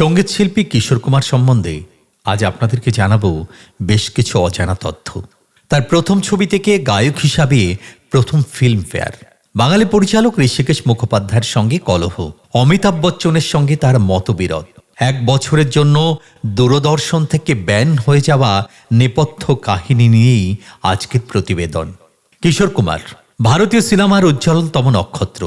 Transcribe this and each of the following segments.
সংগীত শিল্পী কিশোর কুমার সম্বন্ধে আজ আপনাদেরকে জানাব বেশ কিছু অজানা তথ্য। তার প্রথম ছবি থেকে গায়ক হিসাবে প্রথম ফিল্ম ফেয়ার বাঙালি পরিচালক ঋষিকেশ মুখোপাধ্যায়ের সঙ্গে কলহ। অমিতাভ বচ্চনের সঙ্গে তার মতবিরোধ। এক বছরের জন্য দূরদর্শন থেকে ব্যান হয়ে যাওয়া নেপথ্য কাহিনী নিয়েই আজকের প্রতিবেদন। কিশোর কুমার, ভারতীয় সিনেমার উজ্জ্বলতম নক্ষত্র।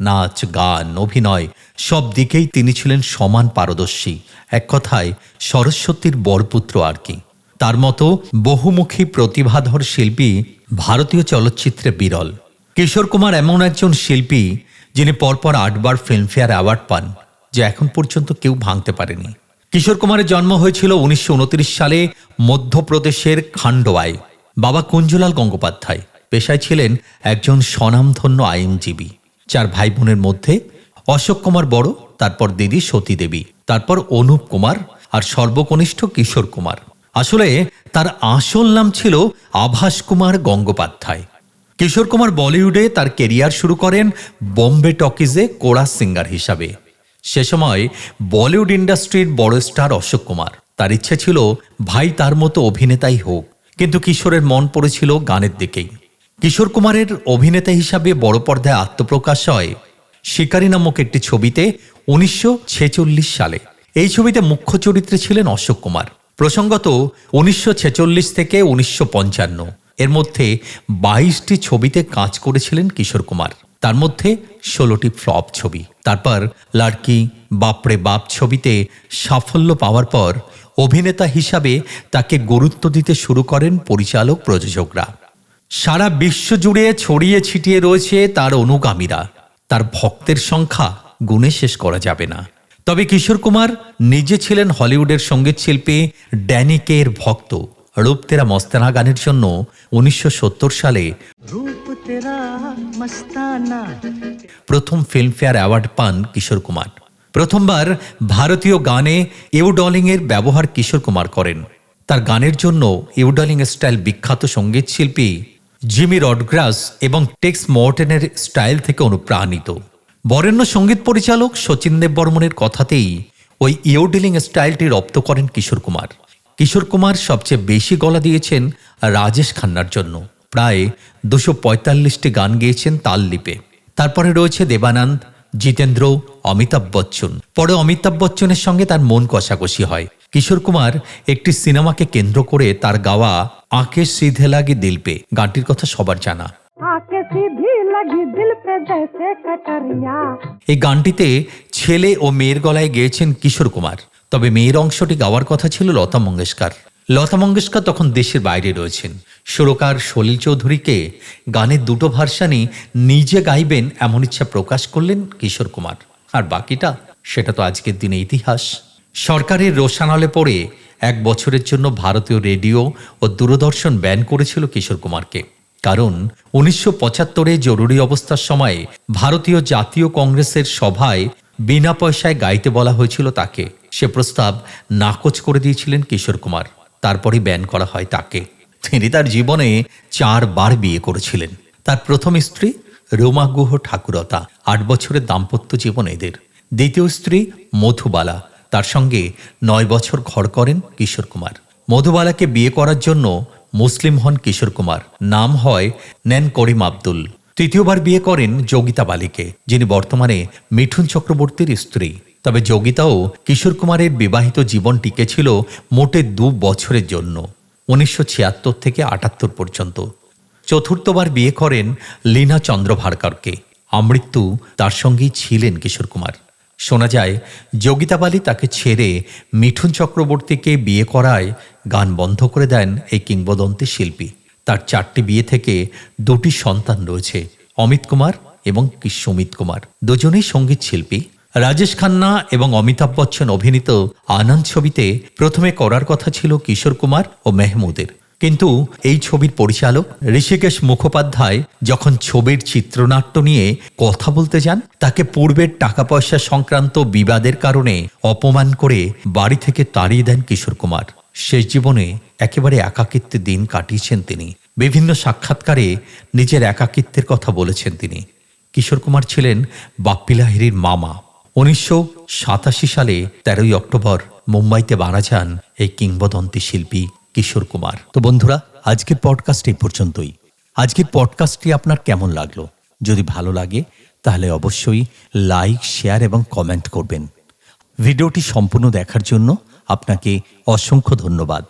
নাচ, গান, অভিনয়, সব দিকেই তিনি ছিলেন সমান পারদর্শী। এক কথায়, সরস্বতীর বরপুত্র আর কি। তার মতো বহুমুখী প্রতিভাধর শিল্পী ভারতীয় চলচ্চিত্রে বিরল। কিশোর কুমার এমন একজন শিল্পী যিনি পরপর আটবার ফিল্মফেয়ার অ্যাওয়ার্ড পান, যা এখন পর্যন্ত কেউ ভাঙতে পারেনি। কিশোর কুমারের জন্ম হয়েছিল উনিশশো উনত্রিশ সালে মধ্যপ্রদেশের খান্ডোয়ায়। বাবা কুঞ্জলাল গঙ্গোপাধ্যায়। পেশায় ছিলেন একজন স্বনামধন্য আইনজীবী। চার ভাই বোনের মধ্যে অশোক কুমার বড়, তারপর দিদি সতী দেবী, তারপর অনুপ কুমার আর সর্বকনিষ্ঠ কিশোর কুমার। আসলে তার আসল নাম ছিল আভাস কুমার গঙ্গোপাধ্যায়। কিশোর কুমার বলিউডে তার কেরিয়ার শুরু করেন বোম্বে টকিজে কোরাস সিঙ্গার হিসাবে। সে সময় বলিউড ইন্ডাস্ট্রির বড় স্টার অশোক কুমার। তার ইচ্ছে ছিল ভাই তার মতো অভিনেতাই হোক, কিন্তু কিশোরের মন পড়েছিল গানের দিকেই। কিশোর কুমারের অভিনেতা হিসাবে বড় পর্দায় আত্মপ্রকাশ হয় শিকারী নামক একটি ছবিতে উনিশশো ছেচল্লিশ সালে। এই ছবিতে মুখ্য চরিত্রে ছিলেন অশোক কুমার। প্রসঙ্গত, উনিশশো ছেচল্লিশ থেকে উনিশশো পঞ্চান্ন। এর মধ্যে বাইশটি ছবিতে কাজ করেছিলেন কিশোর কুমার। তার মধ্যে ষোলোটি ফ্লপ ছবি। তারপর লাড়কি, বাপরে বাপ ছবিতে সাফল্য পাওয়ার পর অভিনেতা হিসাবে তাকে গুরুত্ব দিতে শুরু করেন পরিচালক প্রযোজকরা। সারা বিশ্ব জুড়ে ছড়িয়ে ছিটিয়ে রয়েছে তার অনুগামীরা। তার ভক্তের সংখ্যা গুণে শেষ করা যাবে না। তবে কিশোর কুমার নিজে ছিলেন হলিউডের সংগীত শিল্পী ড্যানিকের ভক্ত রূপ তেরা মস্তানা গানের জন্য উনিশশো সত্তর সালে প্রথম ফিল্মফেয়ার অ্যাওয়ার্ড পান কিশোর কুমার। প্রথমবার ভারতীয় গানে এর ব্যবহার কিশোর কুমার করেন। তার গানের জন্য ইউডলিং স্টাইল বিখ্যাত সংগীত শিল্পী জিমি রডগ্রাস এবং টেক্স মর্টেনের স্টাইল থেকে অনুপ্রাণিত। বরেণ্য সংগীত পরিচালক শচীন দেব বর্মনের কথাতেই ওই ইউডিলিং স্টাইলটি রপ্ত করেন কিশোর কুমার। কিশোর কুমার সবচেয়ে বেশি গলা দিয়েছেন রাজেশ খান্নার জন্য। প্রায় দুশো পঁয়তাল্লিশটি গান গেয়েছেন তাল লিপে। তারপরে রয়েছে দেবানন্দ, জিতেন্দ্র, অমিতাভ বচ্চন। পরে অমিতাভ বচ্চনের সঙ্গে তার মন কষাকষি হয়। কিশোর কুমার একটি সিনেমাকে কেন্দ্র করে তার গাওয়া আঁকে সিধে লাগে দিল পে গানটির কথা সবার জানা। এই গানটিতে ছেলে ও মেয়ের গলায় গেয়েছেন কিশোর কুমার। তবে মেয়ের অংশটি গাওয়ার কথা ছিল লতা মঙ্গেশকর। লতা মঙ্গেশকর তখন দেশের বাইরে রয়েছেন। সুরকার সলিল চৌধুরীকে গানের দুটো ভার্সানই নিজে গাইবেন এমন ইচ্ছা প্রকাশ করলেন কিশোর কুমার। আর বাকিটা সেটা তো আজকের দিনে ইতিহাস। সরকারের রোশানলে পড়ে এক বছরের জন্য ভারতীয় রেডিও ও দূরদর্শন ব্যান করেছিল কিশোর কুমারকে। কারণ উনিশশো পঁচাত্তরে জরুরি অবস্থার সময় ভারতীয় জাতীয় কংগ্রেসের সভায় বিনা পয়সায় গাইতে বলা হয়েছিল তাকে। সে প্রস্তাব নাকচ করে দিয়েছিলেন কিশোর কুমার। তারপরে ব্যান করা হয় তাকে। তিনি তার জীবনে চারবার বিয়ে করেছিলেন। তার প্রথম স্ত্রী রোমা গুহ ঠাকুরতা, আট বছরের দাম্পত্য জীবন এদের। দ্বিতীয় স্ত্রী মধুবালা তার সঙ্গে নয় বছর ঘর করেন কিশোর কুমার। মধুবালাকে বিয়ে করার জন্য মুসলিম হন কিশোর কুমার। নাম হয় নেন করিম আব্দুল। তৃতীয়বার বিয়ে করেন যোগিতা বালিকে, যিনি বর্তমানে মিঠুন চক্রবর্তীর স্ত্রী। তবে যোগিতাও কিশোর কুমারের বিবাহিত জীবন টিকেছিল মোটে দু বছরের জন্য, উনিশশো ছিয়াত্তর থেকে আটাত্তর পর্যন্ত। চতুর্থবার বিয়ে করেন লীনা চন্দ্র ভারকারকে আমৃত্যু তার সঙ্গেই ছিলেন কিশোর কুমার। শোনা যায় যোগিতা বালি তাকে ছেড়ে মিঠুন চক্রবর্তীকে বিয়ে করায় গান বন্ধ করে দেন এই কিংবদন্তি শিল্পী। তার চারটি বিয়ে থেকে দুটি সন্তান রয়েছে, অমিত কুমার এবং সুমিত কুমার। দুজনেই সংগীত শিল্পী। রাজেশ খান্না এবং অমিতাভ বচ্চন অভিনীত আনন্দ ছবিতে প্রথমে করার কথা ছিল কিশোর কুমার ও মেহমুদের। কিন্তু এই ছবির পরিচালক ঋষিকেশ মুখোপাধ্যায় যখন ছবির চিত্রনাট্য নিয়ে কথা বলতে যান, তাকে পূর্বের টাকা পয়সা সংক্রান্ত বিবাদের কারণে অপমান করে বাড়ি থেকে তাড়িয়ে দেন কিশোর কুমার। শেষ জীবনে একেবারে একাকিত্বে দিন কাটিয়েছেন তিনি। বিভিন্ন সাক্ষাৎকারে নিজের একাকিত্বের কথা বলেছেন তিনি। কিশোর কুমার ছিলেন বাপ্পি লাহিড়ির মামা। উনিশশো সাতাশি সালে তেরোই অক্টোবর মুম্বাইতে মারা যান এই কিংবদন্তি শিল্পী। কিশোর কুমার। তো বন্ধুরা, আজকের পডকাস্ট এই পর্যন্তই। আজকের পডকাস্টটি আপনার কেমন লাগল? যদি ভালো লাগে, তাহলে অবশ্যই লাইক শেয়ার এবং কমেন্ট করবেন। ভিডিওটি সম্পূর্ণ দেখার জন্য আপনাকে অসংখ্য ধন্যবাদ।